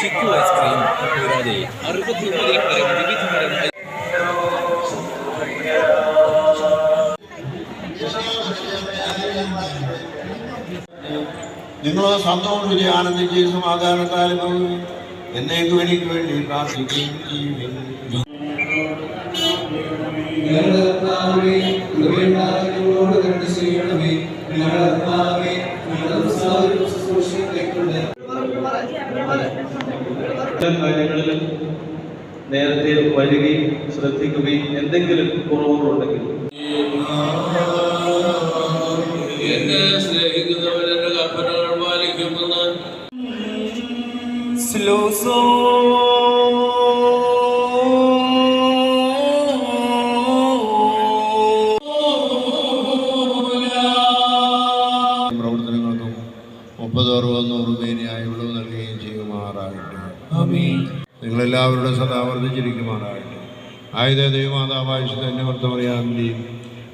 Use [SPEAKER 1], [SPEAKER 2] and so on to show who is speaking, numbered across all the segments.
[SPEAKER 1] Chikoo ice cream കൂടാതെ അറുപത്തിയൊമ്പതിൽ പരം വിവിധതരം ഐ-
[SPEAKER 2] നിങ്ങളോ സന്തോഷിച്ച് ആനന്ദിച്ച് സമാധാനത്താലും എന്നേക്കും എനിക്ക് വേണ്ടി പ്രാർത്ഥിക്കുകയും ചെയ്യുവിൻ
[SPEAKER 3] ഞങ്ങളുടെ കരുണ ചെയ്യണമേ. ഞങ്ങളുടെ
[SPEAKER 4] എല്ലാ കാര്യങ്ങളിലും നേരത്തെ വരികയും ശ്രദ്ധിക്കുകയും എന്തെങ്കിലും കുറവുകളുണ്ടെങ്കിൽ
[SPEAKER 5] എന്നെ സ്നേഹിക്കുന്നവൻ എന്റെ കൽപ്പനകൾ പാലിക്കുമെന്ന്.
[SPEAKER 2] പ്രവർത്തനങ്ങൾക്കും മുപ്പത് അറുപത് നൂറ് പേരെയായി വിളവ് നൽകുകയും ചെയ്യുമാറാകട്ടെ. നിങ്ങളെല്ലാവരുടെ സദാ വർദ്ധിച്ചിരിക്കുമാറാകട്ടെ. ആയുധ ദൈവമാതാവായുഷ അന്യമർത്തമറിയാമിന്റെയും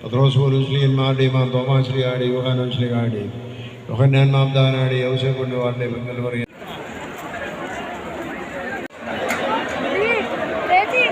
[SPEAKER 2] പത്രോസ് പോലീസ്ലിയന്മാരുടെയും ആ തോമാശ്രീയാടെയും യോഹാനോശ്രീയാടെയും യോഹന്നാൻ മാംദാനാടെയും ഔഷധ കൊണ്ടുവാറുടെയും പെങ്ങൾ പറയാം.
[SPEAKER 6] Ready?